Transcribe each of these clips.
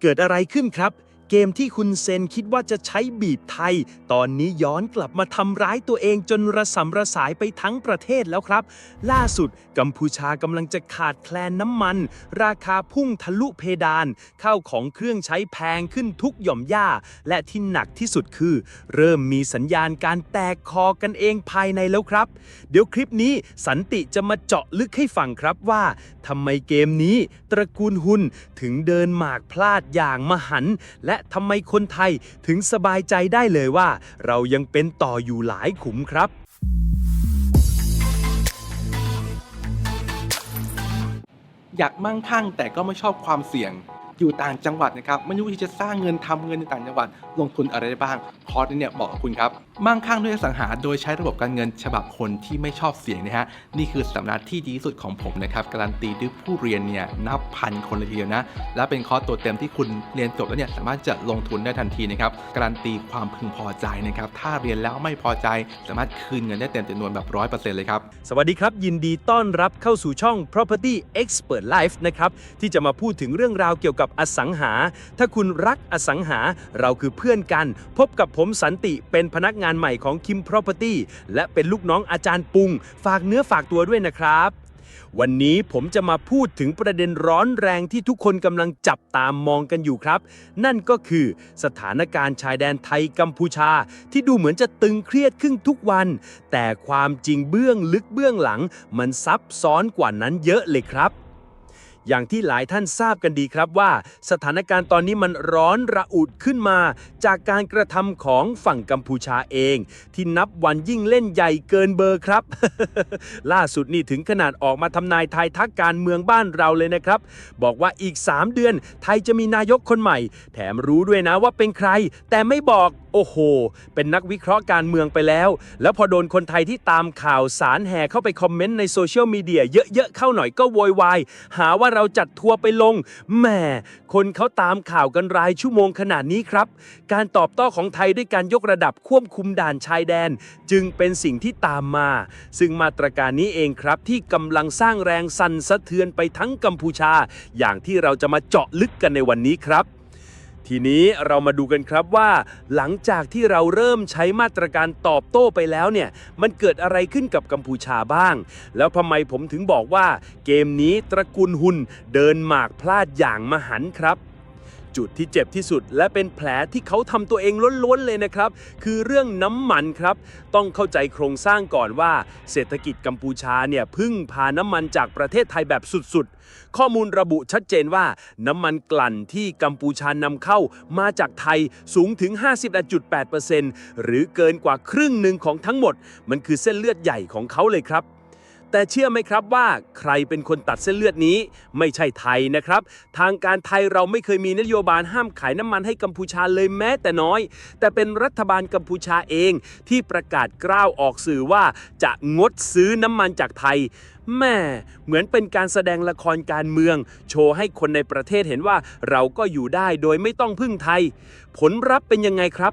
เกิดอะไรขึ้นครับ เกมที่คุณเซนคิดว่าจะใช้บีบไทย ตอนนี้ย้อนกลับมาทำร้ายตัวเองจนระสำระสายไปทั้งประเทศแล้วครับ ล่าสุดกัมพูชากำลังจะขาดแคลนน้ำมัน ราคาพุ่งทะลุเพดาน ข้าวของเครื่องใช้แพงขึ้นทุกหย่อมย่า และที่หนักที่สุดคือ เริ่มมีสัญญาณการแตกคอกันเองภายในแล้วครับ เดี๋ยวคลิปนี้สันติจะมาเจาะลึกให้ฟังครับว่าทำไมเกมนี้ ตระกูลหุนถึงเดินหมากพลาดอย่างมหันต์และทำไมคนไทยถึงสบายใจได้เลยว่า เรายังเป็นต่ออยู่หลายขุมครับอยากมั่งคั่งแต่ก็ไม่ชอบความเสี่ยง อยู่ต่างจังหวัดนะครับไม่รู้ที่จะสร้างเงินทำเงินในต่างจังหวัด ลงทุนอะไรได้บ้างคอร์สนี้เนี่ยบอกกับคุณครับมั่งคั่งด้วยสังหาโดยใช้ระบบการเงินฉบับคนที่ไม่ชอบเสี่ยงนะฮะนี่คือสำนักที่ดีที่สุดของผมนะครับการันตีด้วยผู้เรียนเนี่ยนับพันคนเลยทีเดียวนะและเป็นคอร์สตัวเต็มที่คุณเรียนจบแล้วเนี่ยสามารถจะลงทุนได้ทันทีนะครับการันตีความพึงพอใจนะครับถ้าเรียนแล้วไม่พอใจ สามารถคืนเงินได้เต็มจำนวนแบบร้อยเปอร์เซ็นต์เลยครับสวัสดีครับ ยินดีต้อนรับเข้าสู่ช่อง Property Expert Life นะครับที่จะมาพูดถึงเรื่องราวเกี่ยวกับอสังหา ถ้าคุณรักอสังหาเราคือเพื่อนกัน พบกับผมสันติเป็นพนักงานใหม่ของ Kim Property และเป็นลูกน้องอาจารย์ปุง ฝากเนื้อฝากตัวด้วยนะครับวันนี้ผมจะมาพูดถึงประเด็นร้อนแรงที่ทุกคนกำลังจับตามมองกันอยู่ครับ นั่นก็คือสถานการณ์ชายแดนไทยกัมพูชา ที่ดูเหมือนจะตึงเครียดขึ้นทุกวัน แต่ความจริงเบื้องลึกเบื้องหลัง มันซับซ้อนกว่านั้นเยอะเลยครับ อย่างที่หลายท่านทราบกันดีครับว่า สถานการณ์ตอนนี้มันร้อนระอุดขึ้นมา จากการกระทำของฝั่งกัมพูชาเอง ที่นับวันยิ่งเล่นใหญ่เกินเบอร์ครับ ล่าสุดนี่ถึงขนาดออกมาทำนายทายทักการเมืองบ้านเราเลยนะครับ บอกว่าอีก 3 เดือน ไทยจะมีนายกคนใหม่ แถมรู้ด้วยนะว่าเป็นใคร แต่ไม่บอก โอ้โห เป็นนักวิเคราะห์การเมืองไปแล้ว แล้วพอโดนคนไทยที่ตามข่าวสารแห่เข้าไปคอมเมนต์ในโซเชียลมีเดียเยอะๆเข้าหน่อยก็โวยวาย หาว่าเราจัดทัวร์ไปลง แหม คนเขาตามข่าวกันรายชั่วโมงขนาดนี้ครับ การตอบโต้ของไทยด้วยการยกระดับควบคุมด่านชายแดน จึงเป็นสิ่งที่ตามมา ซึ่งมาตรการนี้เองครับที่กำลังสร้างแรงสั่นสะเทือนไปทั้งกัมพูชา อย่างที่เราจะมาเจาะลึกกันในวันนี้ครับ ทีนี้เรามาดูกันครับว่า หลังจากที่เราเริ่มใช้มาตรการตอบโต้ไปแล้วเนี่ย มันเกิดอะไรขึ้นกับกัมพูชาบ้าง แล้วทำไมผมถึงบอกว่า เกมนี้ตระกูลหุนเดินหมากพลาดอย่างมหันครับ จุดที่เจ็บที่สุด และเป็นแผลที่เขาทำตัวเองล้วนๆเลยนะครับ คือเรื่องน้ำมันครับ ต้องเข้าใจโครงสร้างก่อนว่า เศรษฐกิจกัมพูชาเนี่ยพึ่งพาน้ำมันจากประเทศไทยแบบสุดๆ ข้อมูลระบุชัดเจนว่าน้ำมันกลั่นที่กัมพูชานำเข้ามาจากไทยสูงถึง 50.8%หรือเกินกว่าครึ่งหนึ่งของทั้งหมด มันคือเส้นเลือดใหญ่ของเขาเลยครับ แต่เชื่อไหมครับว่าใครเป็นคนตัดเส้นเลือดนี้ ไม่ใช่ไทยนะครับ ทางการไทยเราไม่เคยมีนโยบายห้ามขายน้ำมันให้กัมพูชาเลยแม้แต่น้อย แต่เป็นรัฐบาลกัมพูชาเอง ที่ประกาศกล้าวออกสื่อว่าจะงดซื้อน้ำมันจากไทยแม่เหมือนเป็นการแสดงละครการเมือง โชว์ให้คนในประเทศเห็นว่าเราก็อยู่ได้โดยไม่ต้องพึ่งไทย ผลลัพธ์เป็นยังไงครับ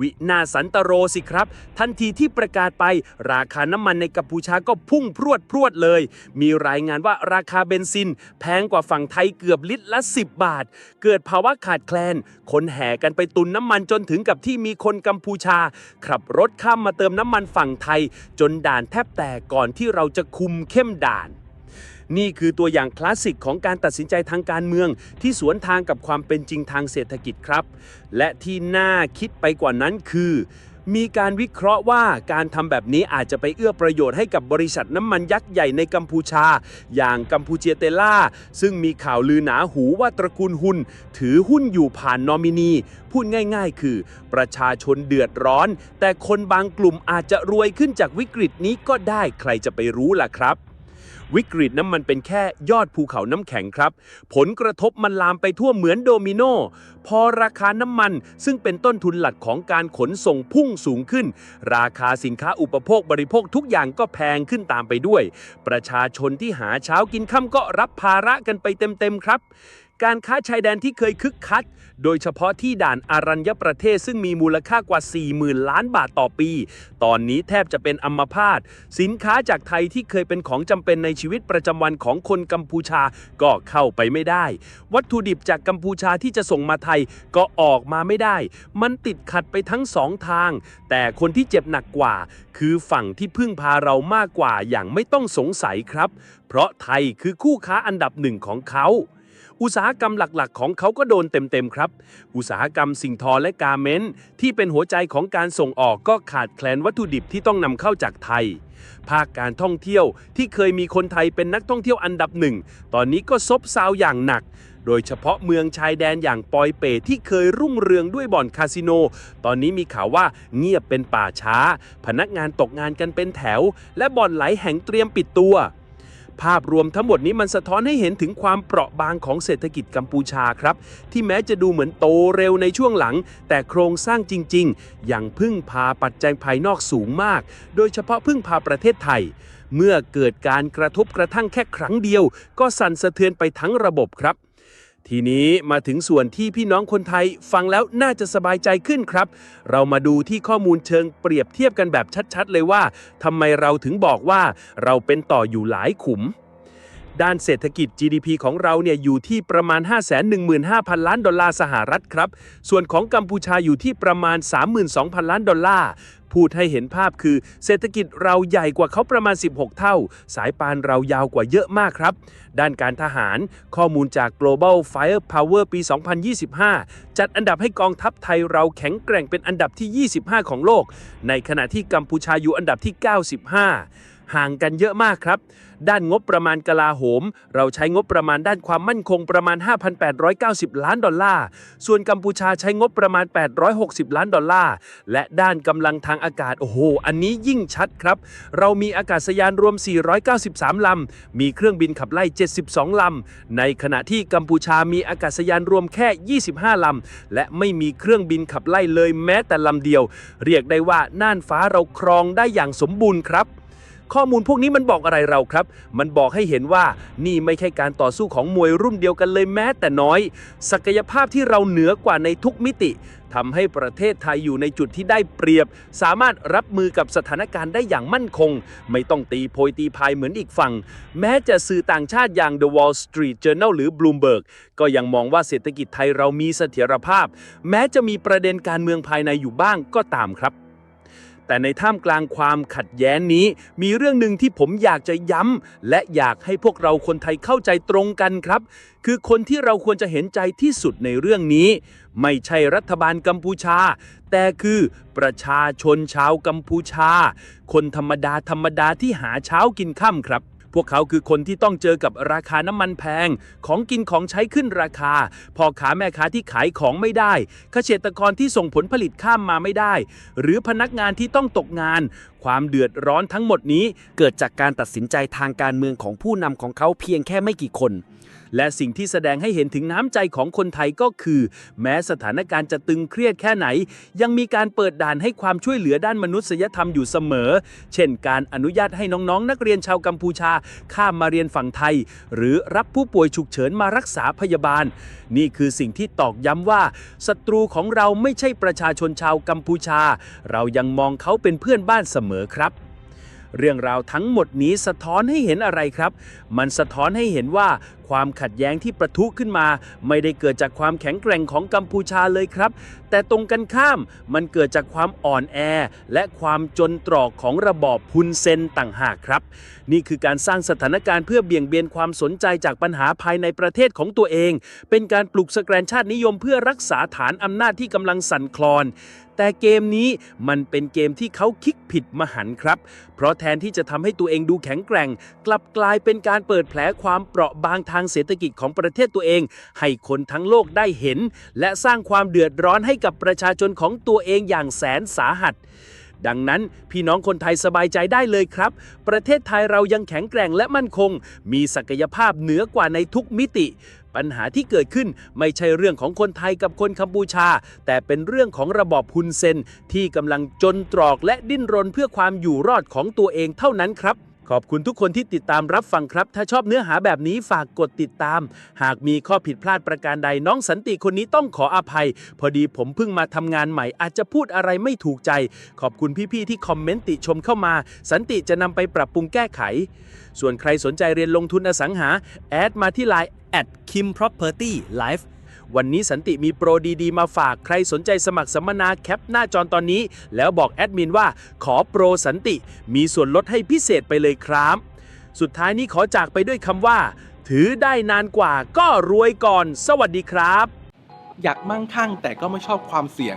วินาสันตโรสิครับ ทันทีที่ประกาศไป ราคาน้ำมันในกัมพูชาก็พุ่งพรวดพรวดเลย มีรายงานว่าราคาเบนซิน แพงกว่าฝั่งไทยเกือบลิตรละ 10 บาท เกิดภาวะขาดแคลน คนแห่กันไปตุนน้ำมันจนถึงกับที่มีคนกัมพูชา ขับรถข้ามมาเติมน้ำมันฝั่งไทย จนด่านแทบแตกก่อนที่เราจะคุมเข้มด่าน นี่คือตัวอย่างคลาสสิกของการตัดสินใจทางการเมือง ที่สวนทางกับความเป็นจริงทางเศรษฐกิจครับ และที่น่าคิดไปกว่านั้นคือมีการวิเคราะห์ว่าการทำแบบนี้อาจจะไปเอื้อประโยชน์ให้กับบริษัทน้ำมันยักษ์ใหญ่ในกัมพูชา อย่างกัมพูเจียเตล่า ซึ่งมีข่าวลือหนาหูว่าตระกูลหุนถือหุ้นอยู่ผ่านนอมินี พูดง่ายๆ คือ ประชาชนเดือดร้อน แต่คนบางกลุ่มอาจจะรวยขึ้นจากวิกฤตนี้ก็ได้ใครจะไปรู้ล่ะครับ วิกฤตน้ำมันเป็นแค่ยอดภูเขาน้ำแข็งครับ ผลกระทบมันลามไปทั่วเหมือนโดมิโนพอราคาน้ำมันซึ่งเป็นต้นทุนหลักของการขนส่งพุ่งสูงขึ้น ราคาสินค้าอุปโภคบริโภคทุกอย่างก็แพงขึ้นตามไปด้วย ประชาชนที่หาเช้ากินค่ำก็รับภาระกันไปเต็มๆครับ การค้าชายแดนที่เคยคึกคัก โดยเฉพาะที่ด่านอารัญญประเทศซึ่งมีมูลค่ากว่า 40,000 ล้านบาทต่อปี ตอนนี้แทบจะเป็นอัมพาต สินค้าจากไทยที่เคยเป็นของจำเป็นในชีวิตประจำวันของคนกัมพูชาก็เข้าไปไม่ได้ วัตถุดิบจากกัมพูชาที่จะส่งมาไทยก็ออกมาไม่ได้ มันติดขัดไปทั้งสองทาง แต่คนที่เจ็บหนักกว่า คือฝั่งที่พึ่งพาเรามากกว่าอย่างไม่ต้องสงสัยครับ เพราะไทยคือคู่ค้าอันดับหนึ่งของเขา อุตสาหกรรมหลักๆ ของเขาก็โดนเต็มๆครับ อุตสาหกรรมสิ่งทอและกาเมนต์ที่เป็นหัวใจของการส่งออกก็ขาดแคลนวัตถุดิบที่ต้องนำเข้าจากไทย ภาคการท่องเที่ยวที่เคยมีคนไทยเป็นนักท่องเที่ยวอันดับหนึ่ง ตอนนี้ก็ซบเซาอย่างหนัก โดยเฉพาะเมืองชายแดนอย่างปอยเปตที่เคยรุ่งเรืองด้วยบ่อนคาสิโน ตอนนี้มีข่าวว่าเงียบเป็นป่าช้า พนักงานตกงานกันเป็นแถว และบ่อนไหลายแห่งเตรียมปิดตัว ภาพรวมทั้งหมดนี้มันสะท้อนให้เห็นถึงความเปราะบางของเศรษฐกิจกัมพูชาครับ ที่แม้จะดูเหมือนโตเร็วในช่วงหลัง แต่โครงสร้างจริงๆยังพึ่งพาปัจจัยภายนอกสูงมาก โดยเฉพาะพึ่งพาประเทศไทย เมื่อเกิดการกระทบกระทั่งแค่ครั้งเดียว ก็สั่นสะเทือนไปทั้งระบบครับ ทีนี้มาถึงส่วนที่พี่น้องคนไทยฟังแล้วน่าจะสบายใจขึ้นครับ เรามาดูที่ข้อมูลเชิงเปรียบเทียบกันแบบชัดๆ เลยว่าทำไมเราถึงบอกว่าเราเป็นต่ออยู่หลายขุม ด้านเศรษฐกิจ GDP ของเราเนี่ยอยู่ที่ประมาณ 515,000 ล้านดอลลาร์สหรัฐครับ ส่วนของกัมพูชาอยู่ที่ประมาณ 32,000 ล้านดอลลาร์ พูดให้เห็นภาพคือ เศรษฐกิจเราใหญ่กว่าเขาประมาณ 16 เท่า สายปานเรายาวกว่าเยอะมากครับ ด้านการทหาร ข้อมูลจาก Global Firepower ปี 2025 จัดอันดับให้กองทัพไทยเราแข็งแกร่งเป็นอันดับที่ 25 ของโลก ในขณะที่กัมพูชาอยู่อันดับที่ 95 ห่างกันเยอะมากครับ ด้านงบประมาณกลาโหม เราใช้งบประมาณด้านความมั่นคงประมาณ 5,890 ล้านดอลลาร์ ส่วนกัมพูชาใช้งบประมาณ 860 ล้านดอลลาร์ และด้านกำลังทางอากาศ โอ้โห อันนี้ยิ่งชัดครับ เรามีอากาศยานรวม 493 ลำ มีเครื่องบินขับไล่ 72 ลำ ในขณะที่กัมพูชามีอากาศยานรวมแค่ 25 ลำ และไม่มีเครื่องบินขับไล่เลยแม้แต่ลำเดียว เรียกได้ว่าน่านฟ้าเราครองได้อย่างสมบูรณ์ครับ ข้อมูลพวกนี้มันบอกอะไรเราครับ มันบอกให้เห็นว่านี่ไม่ใช่การต่อสู้ของมวยรุ่นเดียวกันเลยแม้แต่น้อย ศักยภาพที่เราเหนือกว่าในทุกมิติทำให้ประเทศไทยอยู่ในจุดที่ได้เปรียบ สามารถรับมือกับสถานการณ์ได้อย่างมั่นคง ไม่ต้องตีโพยตีพายเหมือนอีกฝั่ง แม้จะสื่อต่างชาติอย่าง The Wall Street Journal หรือ Bloomberg ก็ยังมองว่าเศรษฐกิจไทยเรามีเสถียรภาพ แม้จะมีประเด็นการเมืองภายในอยู่บ้างก็ตามครับ แต่ในท่ามกลางความขัดแย้งนี้ มีเรื่องหนึ่งที่ผมอยากจะย้ำ และอยากให้พวกเราคนไทยเข้าใจตรงกันครับ คือคนที่เราควรจะเห็นใจที่สุดในเรื่องนี้ ไม่ใช่รัฐบาลกัมพูชา แต่คือประชาชนชาวกัมพูชา คนธรรมดาธรรมดาที่หาเช้ากินค่ำครับ พวกเขาคือคนที่ต้องเจอกับราคาน้ำมันแพง ของกินของใช้ขึ้นราคาพ่อค้าแม่ค้าที่ขายของไม่ได้เกษตรกรที่ส่งผลผลิตข้ามมาไม่ได้ หรือพนักงานที่ต้องตกงาน ความเดือดร้อนทั้งหมดนี้ เกิดจากการตัดสินใจทางการเมืองของผู้นำของเขาเพียงแค่ไม่กี่คน และสิ่งที่แสดงให้เห็นถึงน้ำใจของคนไทยก็คือ แม้สถานการณ์จะตึงเครียดแค่ไหน ยังมีการเปิดด่านให้ความช่วยเหลือด้านมนุษยธรรมอยู่เสมอ เช่น การอนุญาตให้น้องๆ นักเรียนชาวกัมพูชา ข้ามมาเรียนฝั่งไทย หรือรับผู้ป่วยฉุกเฉินมารักษาพยาบาล นี่คือสิ่งที่ตอกย้ำว่าศัตรูของเราไม่ใช่ประชาชนชาวกัมพูชา เรายังมองเขาเป็นเพื่อนบ้านเสมอครับเรื่องราวทั้งหมดนี้สะท้อนให้เห็นอะไรครับ มันสะท้อนให้เห็นว่า ความขัดแย้งที่ประทุขึ้นมา ไม่ได้เกิดจากความแข็งแกร่งของกัมพูชาเลยครับ แต่ตรงกันข้ามมันเกิดจากความอ่อนแอ และความจนตรอกของระบอบพุนเซนต่างหากครับ นี่คือการสร้างสถานการณ์เพื่อเบี่ยงเบนความสนใจจากปัญหาภายในประเทศของตัวเอง เป็นการปลุกสแกรนชาตินิยมเพื่อรักษาฐานอำนาจที่กำลังสั่นคลอน แต่เกมนี้มันเป็นเกมที่เขาคิดผิดมหันครับ เพราะแทนที่จะทำให้ตัวเองดูแข็งแกร่ง กลับกลายเป็นการเปิดแผลความเปราะบางทางางเศรษฐกิจของประเทศตัวเอง ให้คนทั้งโลกได้เห็น และสร้างความเดือดร้อนให้กับประชาชนของตัวเองอย่างแสนสาหัสดังนั้น พี่น้องคนไทยสบายใจได้เลยครับ ประเทศไทยเรายังแข็งแกร่งและมั่นคง มีศักยภาพเหนือกว่าในทุกมิติ ปัญหาที่เกิดขึ้นไม่ใช่เรื่องของคนไทยกับคนกัมพูชา แต่เป็นเรื่องของระบอบฮุนเซนที่กำลังจนตรอกและดิ้นรนเพื่อความอยู่รอดของตัวเองเท่านั้นครับ ขอบคุณทุกคนที่ติดตามรับฟังครับ ถ้าชอบเนื้อหาแบบนี้ฝากกดติดตาม หากมีข้อผิดพลาดประการใดน้องสันติคนนี้ต้องขออภัย พอดีผมเพิ่งมาทำงานใหม่อาจจะพูดอะไรไม่ถูกใจ ขอบคุณพี่ๆที่คอมเมนต์ติชมเข้ามา สันติจะนำไปปรับปรุงแก้ไข ส่วนใครสนใจเรียนลงทุนอสังหา แอดมาที่ไลน์ at kim property life วันนี้สันติมีโปรดีๆ มาฝากใครสนใจสมัครสัมมนาแคปหน้าจอตอนนี้ แล้วบอกแอดมินว่าขอโปรสันติ มีส่วนลดให้พิเศษไปเลยครับ สุดท้ายนี้ขอจากไปด้วยคำว่า ถือได้นานกว่าก็รวยก่อน สวัสดีครับ อยากมั่งคั่งแต่ก็ไม่ชอบความเสี่ยง